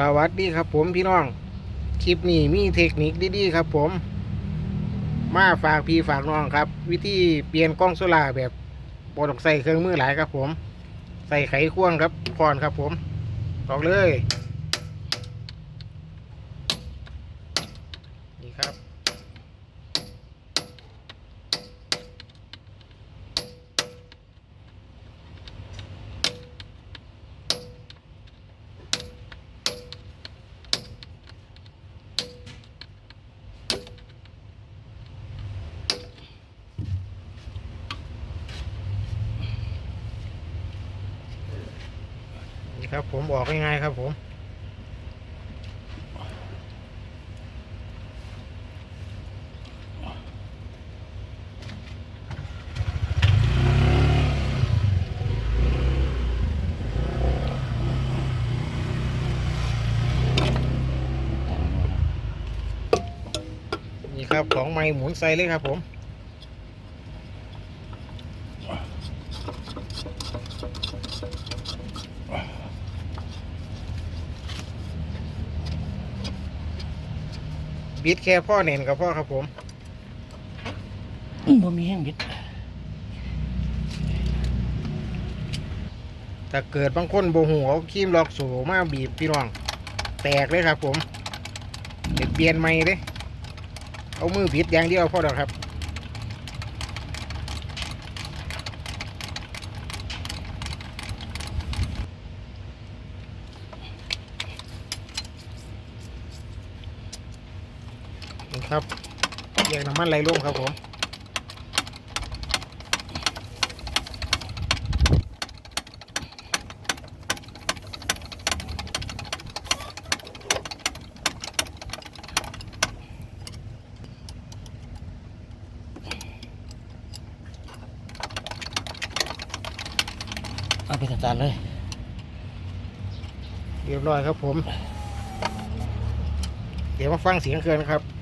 สวัสดีครับผมพี่น้อง คลิปนี้มีเทคนิคดีๆครับผม มาฝากพี่ฝากน้องครับ วิธีเปลี่ยนกล้องโซล่าแบบบต้องใส่เครื่องมือหลายครับผม ใส่ไขควงครับพรครับผมออกเลย นี่ครับ ครับผมออกง่ายๆครับผมนี่ครับของไม้หมุนใส่เลยครับผม บิดแค่พ่อเน่นกับพ่อครับผมบ่มีแห้งบิดถ้าเกิดบางคนโบหูเอาครีมลอกสูมาบีบพี่น้อง แตกเลยครับผมเด็ดเปลี่ยนใหม่เลยเอามือบิดอย่างเดียวพอดอกครับ ครับแยกน้ำมันไหลลงครับผมเอาไปสตาร์ทเลย เรียบร้อยครับผม เดี๋ยวมาฟังเสียงเครื่องนะครับ